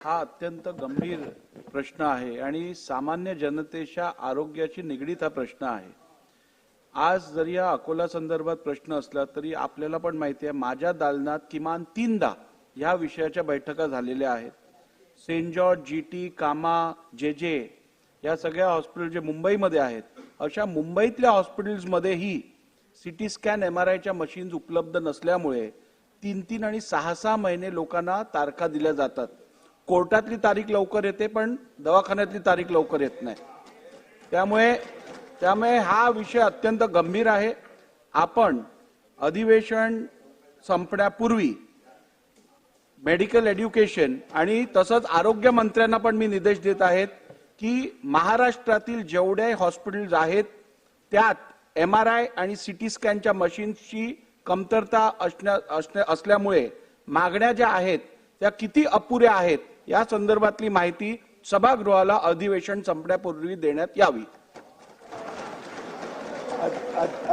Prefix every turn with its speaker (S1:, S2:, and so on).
S1: हा अत्यंत गंभीर प्रश्न आहे आणि सामान्य जनतेच्या आरोग्याशी निगडीत हा प्रश्न आहे. आज जरी हा अकोला संदर्भात प्रश्न असला तरी आपल्याला पण माहिती आहे माझ्या दालनात किमान तीनदा ह्या विषयाच्या बैठका झालेल्या आहेत. सेंट जॉर्ज जी टी कामा जे जे या सगळ्या हॉस्पिटल जे मुंबईमध्ये आहेत अशा मुंबईतल्या हॉस्पिटल्समध्येही सिटी स्कॅन एम आर आयच्या मशीन्स उपलब्ध नसल्यामुळे तीन तीन आणि सहा सहा महिने लोकांना तारखा दिल्या जातात. कोर्टातली तारीख लवकर येते पण दवाखान्यातली तारीख लवकर येत नाही. त्यामुळे त्यामुळे हा विषय अत्यंत गंभीर आहे. आपण अधिवेशन संपण्यापूर्वी मेडिकल एज्युकेशन आणि तसंच आरोग्य मंत्र्यांना पण मी निर्देश देत आहेत की महाराष्ट्रातील जेवढे हॉस्पिटल्स आहेत त्यात एम आर आय आणि सी टी स्कॅनच्या मशीन्सची कमतरता असण्या असण्या- असल्यामुळे मागण्या ज्या आहेत त्या किती अपुऱ्या आहेत या संदर्भातली माहिती सभागृहाला अधिवेशन संपण्यापूर्वी देण्यात यावी.